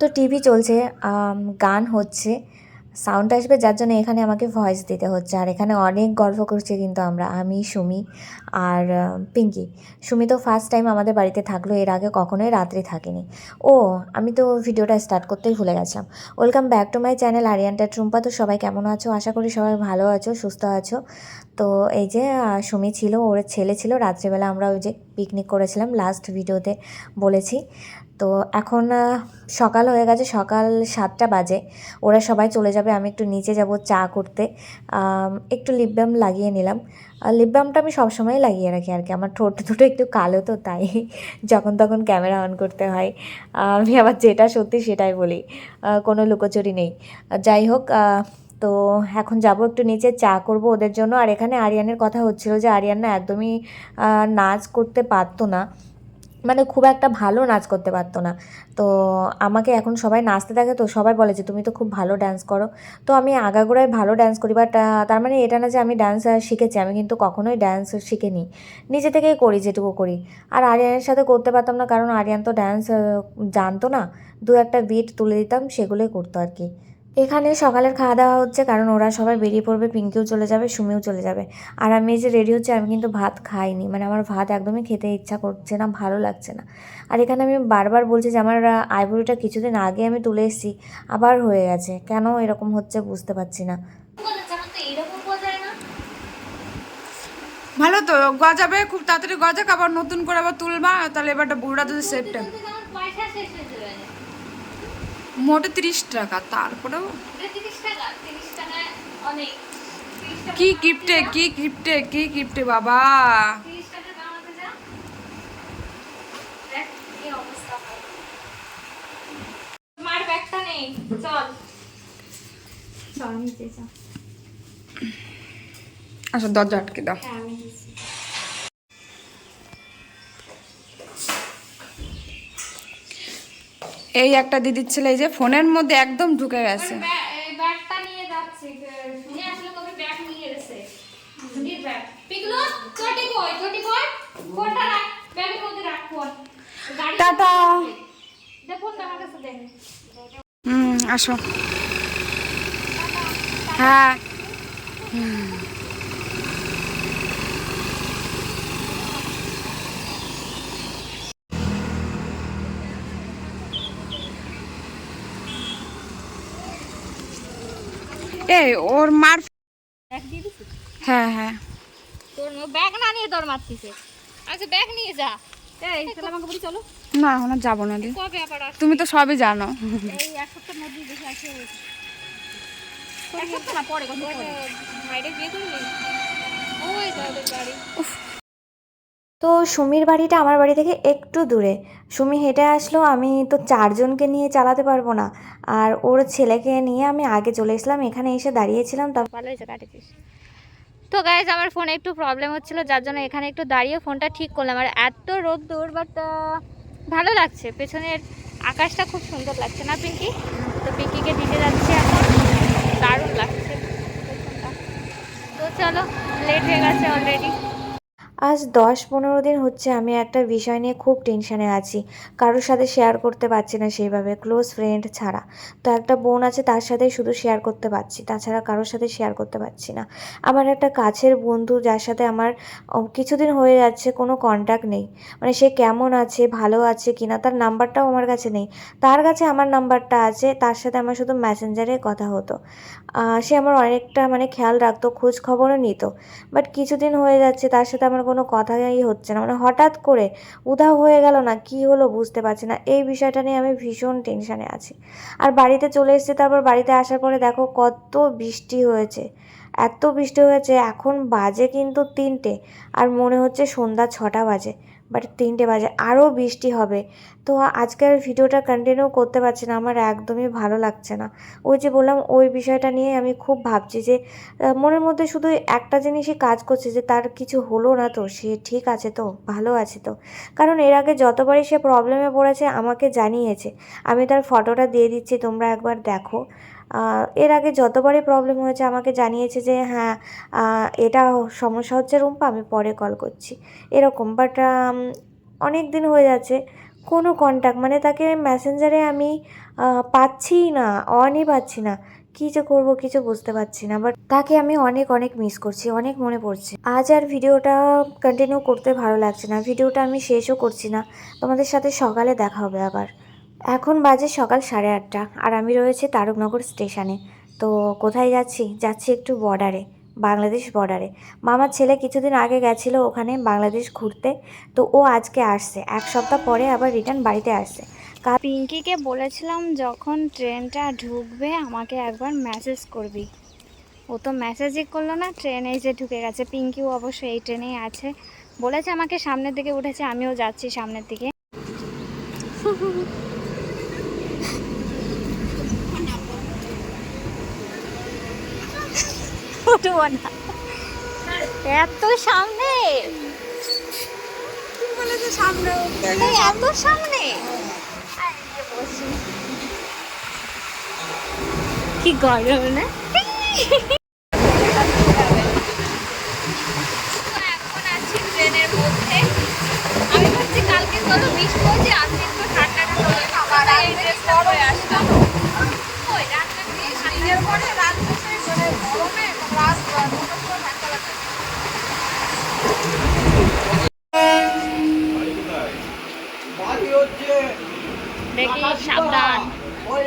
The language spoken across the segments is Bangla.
তো টিভি চলছে গান হচ্ছে সাউন্ড আসবে যার জন্য এখানে আমাকে ভয়েস দিতে হচ্ছে। আর এখানে অনেক গল্প করছি কিন্তু আমরা, আমি, সুমি আর পিঙ্কি। সুমি তো ফার্স্ট টাইম আমাদের বাড়িতে থাকল, এর আগে কখনোই রাত্রে থাকিনি। ও, আমি তো ভিডিওটা স্টার্ট করতেই ভুলে গেছিলাম। Welcome back to my channel আরিয়ানটা ট্রুম্পা তো সবাই কেমন আছো? আশা করি সবাই ভালো আছো, সুস্থ আছো। তো এই যে সুমি ছিল, ওর ছেলে ছিল, রাত্রেবেলা আমরা ওই যে পিকনিক করেছিলাম লাস্ট ভিডিওতে বলেছি। তো এখন সকাল হয়ে গেছে, সকাল সাতটা বাজে। ওরা সবাই চলে যাবে, আমি একটু নিচে যাব চা করতে। একটু লিপ লাগিয়ে নিলাম। লিপ বামটা আমি সবসময় লাগিয়ে রাখি আর কি। আমার ঠোঁট দুটো একটু কালো তো, তাই যখন তখন ক্যামেরা অন করতে হয়। আমি আবার যেটা সত্যি সেটাই বলি। কোনো লুকোচুরি নেই। যাই হোক তো এখন যাব একটু নিচে চা করব ওদের জন্য। আর এখানে আরিয়ানের কথা হচ্ছিল যে আরিয়ান না একদমই নাচ করতে পারতো না। মানে খুব একটা ভালো নাচ করতে পারতো না। তো আমাকে এখন সবাই নাচতে থাকে তো সবাই বলে যে, তুমি তো খুব ভালো ডান্স করো। তো আমি আগাগোড়ায় ভালো ডান্স করি বাট তার মানে এটা না যে আমি ডান্স শিখেছি। আমি কিন্তু কখনোই ডান্স শিখিনি। নিজে থেকেই করি, যেটুকু করি। আর আরিয়ানের সাথে করতে পারতাম না, কারণ আরিয়ান তো ডান্স জানতো না। দু একটা বিট তুলে দিতাম, সেগুলোই করতো আর কি। এখানে সকালের খাওয়া দাওয়া হচ্ছে কারণ ওরা সবাই বেরিয়ে পড়বে পিঙ্কিও চলে যাবে সুমিও চলে যাবে। আর আমি এই যে রেডি হচ্ছে আমি কিন্তু ভাত খাইনি। মানে আমার ভাত একদমই খেতে ইচ্ছা করছে না ভালো লাগছে না। আর এখানে আমি বারবার বলছি যে আমার আইবুড়িটা কিছুদিন আগে আমি তুলে এসেছি আবার হয়ে গেছে। কেন এরকম হচ্ছে বুঝতে পারছি না। ভালো তো গজাবে খুব তাড়াতাড়ি গজাক আবার নতুন করে আবার তুলবা তাহলে এবারটা বুড়া যদি সেটটা মোটে তিরিশ টাকা তারপরেও কি গিফটে কি গিফটে কি গিফটে বাবা? আচ্ছা দরজা আটকে দাও। এই একটা দিদির ছেলে এই যে ফোনের মধ্যে একদম ঢুকে গেছে। ব্যাগ- এই ব্যাগটা নিয়ে যাচ্ছি শুনে আসলে কবে ব্যাগ নিয়ে এসেছে ঝুড়ির ব্যাগ পিগলো চটি কই চটি কই ফোনটা রাখ ব্যাগের মধ্যে রাখ ফোন গাড়ি টাটা দে ফোনটা আমার কাছে দে হুম আসো হ্যাঁ এই ওর মার হ্যাঁ হ্যাঁ। তোর ব্যাগ না নিয়ে মারতিছে। আচ্ছা ব্যাগ নিয়ে যা। এই তাহলে আমাকে বলি চলো। না এখন যাব না দি? তুমি তো সবই জানো। এই এক সপ্তাহের মধ্যেই দেখে আসে এক সপ্তাহ না পরে কত পরে? ভাইরে বিয়ে করলি? ওই তো ওদের বাড়ি। তো সুমির বাড়িটা আমার বাড়ি থেকে একটু দূরে। সুমি হেঁটে আসলো, আমি তো চারজনকে নিয়ে চালাতে পারব না। আর ওর ছেলেকে নিয়ে আমি আগে চলে এসলাম এখানে এসে দাঁড়িয়েছিলাম তারপর ভালো হয়েছে কাটেছিস তো গাইজ আমার ফোনে একটু প্রবলেম হচ্ছিল, যার জন্য এখানে একটু দাঁড়িয়ে ফোনটা ঠিক করলাম। আর এত রোদ দূর বাট ভালো লাগছে। পেছনের আকাশটা খুব সুন্দর লাগছে না পিঙ্কি তো পিঙ্কিকে দিতে যাচ্ছি এখন। দারুণ লাগছে। তো চলো লেট হয়ে গেছে অলরেডি আজ দশ পনেরো দিন হচ্ছে আমি একটা বিষয় নিয়ে খুব টেনশানে আছি। কারোর সাথে শেয়ার করতে পারছি না সেইভাবে ক্লোজ ফ্রেন্ড ছাড়া। তো একটা বোন আছে, তার সাথে শুধু শেয়ার করতে পারছি, তাছাড়া কারোর সাথে শেয়ার করতে পারছি না। আমার একটা কাছের বন্ধু, যার সাথে আমার কিছুদিন হয়ে যাচ্ছে, কোনো কন্ট্যাক্ট নেই। মানে সে কেমন আছে, ভালো আছে কি না তার নাম্বারটাও আমার কাছে নেই। তার কাছে আমার নাম্বারটা আছে, তার সাথে আমার শুধু মেসেঞ্জারে কথা হতো। সে আমার অনেকটা মানে খেয়াল রাখতো, খোঁজ খবরও নিত। বাট কিছুদিন হয়ে যাচ্ছে, তার সাথে আমার কোনো কথাই হচ্ছে না। মানে হঠাৎ করে উধাও হয়ে গেল না, কি হলো বুঝতে পারছি না। এই বিষয়টা নিয়ে আমি ভীষণ টেনশানে আছি। আর বাড়িতে চলে এসেছি, তারপর বাড়িতে আসার পরে দেখো কত বৃষ্টি হয়েছে। এত বৃষ্টি হয়েছে, এখন বাজে কিন্তু তিনটে, আর মনে হচ্ছে সন্ধ্যা ছটা বাজে। বাট তিনটে বাজে, আরও বৃষ্টি হবে। তো আজকের ভিডিওটা কন্টিনিউ করতে পারছি না, আমার একদমই ভালো লাগছে না। ওই যে বললাম, ওই বিষয়টা নিয়ে আমি খুব ভাবছি যে মনের মধ্যে শুধু একটা জিনিসই কাজ করছে যে, তার কিছু হলো না তো, সে ঠিক আছে তো, ভালো আছে তো। কারণ এর আগে যতবারই সে প্রবলেমে পড়েছে, আমাকে জানিয়েছে। আমি তার ফটোটা দিয়ে দিচ্ছি, তোমরা একবার দেখো। এর আগে যতবারই প্রবলেম হয়েছে আমাকে জানিয়েছে যে হ্যাঁ এটা সমস্যা হচ্ছে রুম্পা আমি পরে কল করছি। এরকম বাট অনেক দিন হয়ে যাচ্ছে কোনো কন্ট্যাক্ট মানে তাকে মেসেঞ্জারে আমি আহ, পাচ্ছিই না অনই পাচ্ছি না। কী যে করব কিছু বুঝতে পারছি না বাট তাকে আমি অনেক অনেক মিস করছি অনেক মনে পড়ছে। আজ আর ভিডিওটা কন্টিনিউ করতে ভালো লাগছে না ভিডিওটা আমি শেষও করছি না। তোমাদের সাথে সকালে দেখা হবে আবার। এখন বাজে সকাল সাড়ে আটটা আর আমি রয়েছি তারকনগর স্টেশনে। তো কোথায় যাচ্ছি? যাচ্ছি একটু বর্ডারে, বাংলাদেশ বর্ডারে। মামার ছেলে কিছুদিন আগে গেছিল ওখানে বাংলাদেশ ঘুরতে, তো ও আজকে আসছে। এক সপ্তাহ পরে আবার রিটার্ন বাড়িতে আসছে। পিঙ্কিকে বলেছিলাম যখন ট্রেনটা ঢুকবে আমাকে একবার মেসেজ করবি। ও তো মেসেজই করল না, ট্রেনে যে ঢুকে গেছে। পিঙ্কিও অবশ্য এই ট্রেনেই আছে। বলেছে আমাকে সামনের দিকে উঠেছে, আমিও যাচ্ছি সামনের দিকে। উঠবো না। এত সামনে। এত সামনে। কি গরম না? আমি ভাবছি কালকে কত বৃষ্টি হয়েছে আজকে একটু ঠান্ডা খাবার এই পরে আসলাম ওই রাত্রে পরে মানে গরমে রাত নটার সময় ঠান্ডা লাগছে বাড়ি হচ্ছে দেখি সাবধান ওই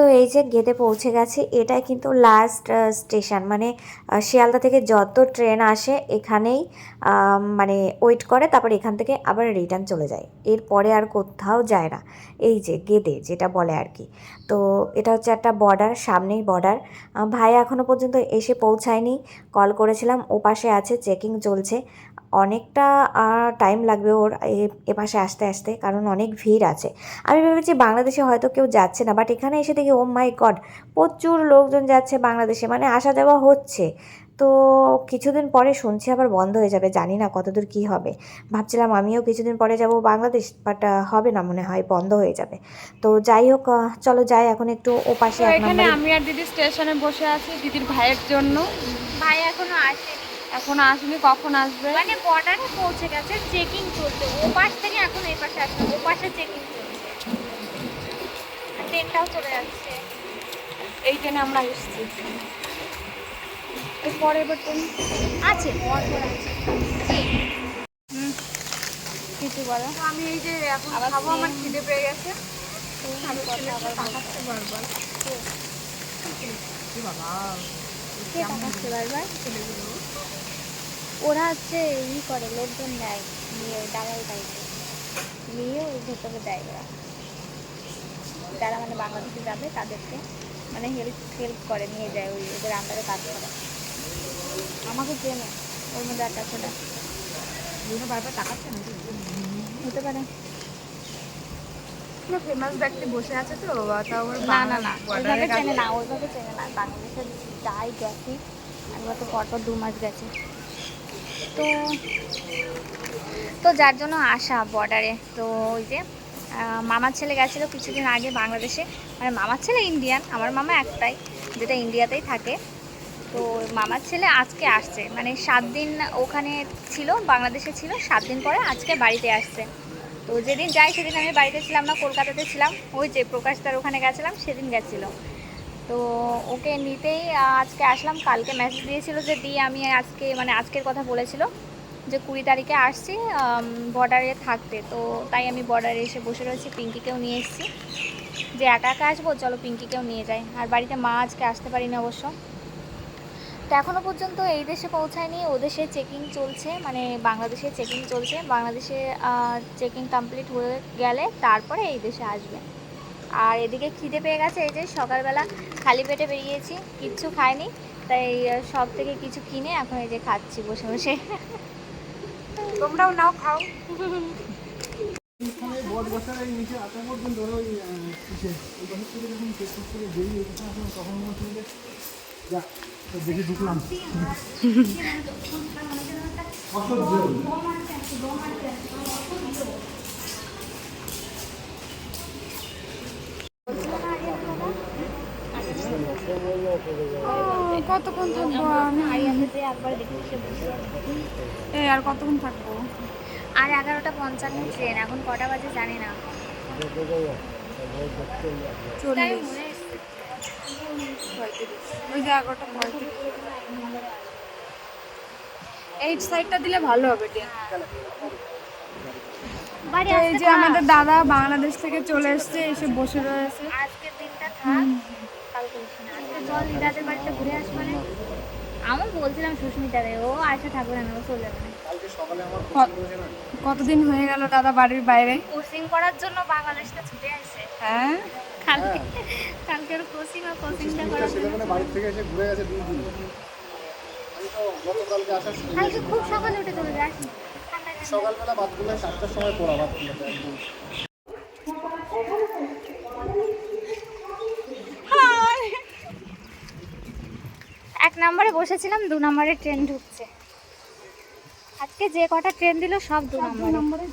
তো এই যে গেদে পৌঁছে গেছি, এটাই কিন্তু লাস্ট স্টেশন মানে শিয়ালদা থেকে যত ট্রেন আসে এখানেই মানে ওয়েট করে, তারপর এখান থেকে আবার রিটার্ন চলে যায়। এরপরে আর কোথাও যায় না। এই যে গেদে যেটা বলে আর কি। তো এটা হচ্ছে একটা বর্ডার সামনেই বর্ডার ভাই এখনও পর্যন্ত এসে পৌঁছায়নি। কল করেছিলাম ও পাশে আছে চেকিং চলছে। অনেকটা টাইম লাগবে ওর এ- এপাশে আসতে আসতে কারণ অনেক ভিড় আছে। আমি ভেবেছি বাংলাদেশে হয়তো কেউ যাচ্ছে না বাট এখানে এসে দেখি ও মাই গড প্রচুর লোকজন যাচ্ছে বাংলাদেশে মানে আসা যাওয়া হচ্ছে। তো কিছুদিন পরে শুনছি আবার বন্ধ হয়ে যাবে জানি না কতদূর কী হবে। ভাবছিলাম আমিও কিছুদিন পরে যাব বাংলাদেশ বাট হবে না মনে হয় বন্ধ হয়ে যাবে। তো যাই হোক চলো যাই এখন একটু ও পাশে এখানে আমি আর দিদি স্টেশনে বসে আছি দিদির ভাইয়ের জন্য। ভাই এখনও আসেনি। এখন আসেনি কখন আসবে? মানে বর্ডারে পৌঁছে গেছে চেকিং চলছে। ও পাশ থেকে এখন এই পাশে আসছে ও পাশে চেকিং চলছে। ট্রেনটাও চলে যাচ্ছে। এই ট্রেনে আমরা এসেছি। এরপরে এবার ট্রেন আছে। পরপর আছে। কিছু বলো? আমি এই যে এখন খাব আমার খিদে পেয়ে গেছে। আমি কথা আবার বলো। তাকাচ্ছে বারবার। কি? বাবা কে? বারবার ওরা হচ্ছে ই করে লোকজন নেয় নিয়ে দালাল টাইপের নিয়ে ওই ভেতরে দেয় ওরা। যারা মানে বাংলাদেশে যাবে তাদেরকে মানে হেল্প হেল্প করে নিয়ে যায় ওই ওদের আন্ডারে কাজ করে। আমাকে চেনে ওর মধ্যে একটা ছেলে বিভিন্ন বারবার তাকাচ্ছে নাকি? হতে পারে। কোনো ফেমাস ব্যক্তি বসে আছে তো? না না না ওইভাবে কাছে। চেনে না ওইভাবে চেনে না। বাংলাদেশে যাই গেছি একবার তো পরপর দু মাস গেছে। তো তো যার জন্য আসা বর্ডারে তো ওই যে মামার ছেলে গেছিল কিছুদিন আগে বাংলাদেশে। মানে মামার ছেলে ইন্ডিয়ান আমার মামা একটাই, যেটা ইন্ডিয়াতেই থাকে। তো মামার ছেলে আজকে আসছে। মানে সাত দিন ওখানে ছিল, বাংলাদেশে ছিল, সাত দিন পরে আজকে বাড়িতে আসছে। তো যেদিন যাই সেদিন আমি বাড়িতে ছিলাম না, কলকাতাতে ছিলাম। ওই যে প্রকাশ তার ওখানে গেছিলাম, সেদিন গেছিল। তো ওকে নিতেই আজকে আসলাম, কালকে মেসেজ দিয়েছিল যে দি, আমি আজকে মানে আজকের কথা বলেছিল যে কুড়ি তারিখে আসছি বর্ডারে থাকতে। তো তাই আমি বর্ডারে এসে বসে রয়েছি, পিঙ্কিকেও নিয়ে এসেছি। যে একা একা আসব, চলো পিঙ্কিকেও নিয়ে যাই। আর বাড়িতে মা আজকে আসতে পারিনি অবশ্য। তো এখনও পর্যন্ত এই দেশে পৌঁছায়নি, ও দেশে চেকিং চলছে মানে বাংলাদেশে চেকিং চলছে। বাংলাদেশে চেকিং কমপ্লিট হয়ে গেলে তারপরে এই দেশে আসবে। আর এদিকে খিদে পেয়ে গেছে এই যে সকালবেলা খালি পেটে বেরিয়েছি কিচ্ছু খাইনি তাই সব থেকে কিছু কিনে এখন এই যে খাচ্ছি বসে বসে। তোমরাও নাও খাও। বসার এই নিচে আসা পর্যন্ত ওই আহ, ইসে, ওই পাশের থেকে যখন চেক করে বেরিয়ে এসেছে আসলে তখন মনে হচ্ছিল যে যা তো দেখি ঢুকলাম অসহ্য কতক্ষণ থাকব আমি? আর কতক্ষণ থাকব? আর এগারোটা পঞ্চান্ন ট্রেন এখন কটা বাজে জানি না। চল্লিশ। এসছে। পঁয়ত্রিশ। ওই যে এগারোটা পঁয়ত্রিশ। এই সাইডটা দিলে ভালো হবে এই যে আমাদের দাদা বাংলাদেশ থেকে চলে এসেছে এসে বসে রয়েছে। আজকের দিনটা থাক। না। আজকে দিদাদের বাড়িতে ঘুরে মানে। আমি বলছিলাম সুস্মিতারে ও আসে থাকবে না ও চলে যাবে। কালকে সকালে আমার কতদিন হয়ে গেল দাদা বাড়ির বাইরে? কোচিং করার জন্য বাংলাদেশটা ছুটে আসে। হ্যাঁ? কালকে কালকে ওর কোচিং আর কোচিংটা করার জন্য বাড়ি থেকে এসে ঘুরে গেছে দুই দিন। আমি তো গতকালকে আসার সময় কালকে খুব সকালে উঠে চলে যাস। সকালবেলা সাতটার সময় পড়া বাদগুলোতে নম্বরে বসেছিলাম দু নম্বরে ট্রেন ঢুকছে। আজকে যে কটা ট্রেন দিল সব দু নম্বরে।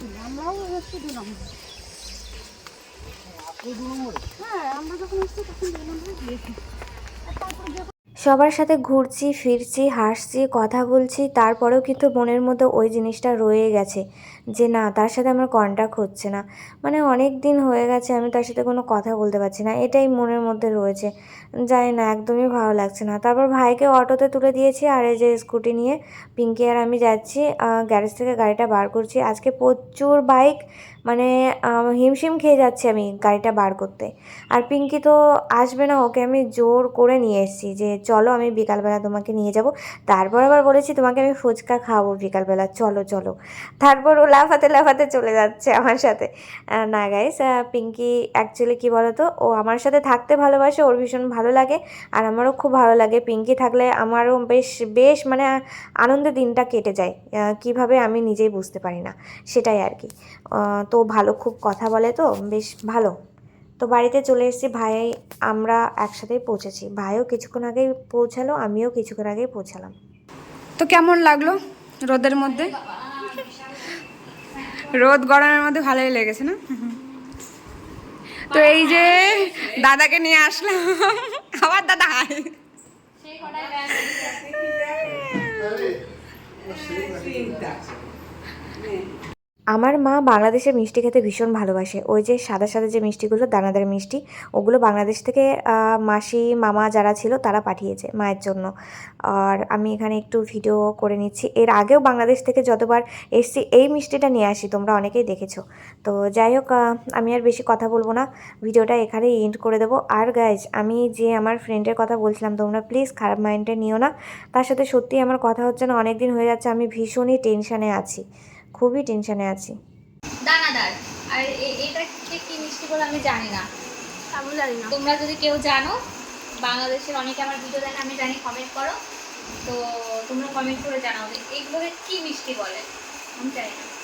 সবার সাথে ঘুরছি ফিরছি হাসছি কথা বলছি তারপরেও কিন্তু মনের মধ্যে ওই জিনিসটা রয়ে গেছে যে না তার সাথে আমার কন্ট্যাক্ট হচ্ছে না। মানে অনেক দিন হয়ে গেছে আমি তার সাথে কোনো কথা বলতে পারছি না। এটাই মনের মধ্যে রয়েছে। জানি না, একদমই ভালো লাগছে না। তারপর ভাইকে অটোতে তুলে দিয়েছি, আর এই যে স্কুটি নিয়ে পিঙ্কি আর আমি যাচ্ছি গ্যারেজ থেকে গাড়িটা বার করছি। আজকে প্রচুর বাইক মানে হিমশিম খেয়ে যাচ্ছি আমি গাড়িটা বার করতে। আর পিঙ্কি তো আসবে না, ওকে আমি জোর করে নিয়ে এসেছি যে, চলো আমি বিকালবেলা তোমাকে নিয়ে যাব। তারপর আবার বলেছি, তোমাকে আমি ফুচকা খাব বিকালবেলা, চলো চলো। তারপর ও লাফাতে লাফাতে চলে যাচ্ছে আমার সাথে। না গাইস পিঙ্কি অ্যাকচুয়ালি কী বলো তো ও আমার সাথে থাকতে ভালোবাসে, ওর ভীষণ ভালো লাগে আর আমারও খুব ভালো লাগে। পিঙ্কি থাকলে আমারও বেশ বেশ মানে আনন্দে দিনটা কেটে যায়। কীভাবে আমি নিজেই বুঝতে পারি না সেটাই আর কি। তো ভালো খুব কথা বলে তো বেশ ভালো। তো বাড়িতে চলে এসেছি ভাই আমরা একসাথেই পৌঁছেছি। ভাইও কিছুক্ষণ আগেই পৌঁছালো আমিও কিছুক্ষণ আগেই পৌঁছালাম। তো কেমন লাগল রোদের মধ্যে? রোদ গরমের মধ্যে ভালোই লেগেছে না? তো এই যে দাদাকে নিয়ে আসলাম। আবার দাদা হাই। আমার মা বাংলাদেশের মিষ্টি খেতে ভীষণ ভালোবাসে। ওই যে সাদা সাদা যে মিষ্টিগুলো, দানাদার মিষ্টি, ওগুলো বাংলাদেশ থেকে মাসি, মামা যারা ছিল তারা পাঠিয়েছে মায়ের জন্য। আর আমি এখানে একটু ভিডিও করে নিচ্ছি। এর আগেও বাংলাদেশ থেকে যতবার এসছি, এই মিষ্টিটা নিয়ে আসি, তোমরা অনেকেই দেখেছ। তো যাই হোক আমি আর বেশি কথা বলব না। ভিডিওটা এখানেই এন্ড করে দেবো। আর গাইজ আমি যে আমার ফ্রেন্ডের কথা বলছিলাম, তোমরা প্লিজ খারাপ মাইন্ডে নিও না। তার সাথে সত্যিই আমার কথা হচ্ছে না অনেক দিন হয়ে যাচ্ছে, আমি ভীষণই টেনশানে আছি। খুবই টেনশনে আছি। দানাদার। আর এ- এটা কি কি মিষ্টি বলে আমি জানি না। আমি জানি না। তোমরা যদি কেউ জানো বাংলাদেশের অনেকে আমার ভিডিও দেখে আমি জানি কমেন্ট করো। তো তোমরা কমেন্ট করে জানাও যে এগুলোকে কি মিষ্টি বলে। আমি জানি না।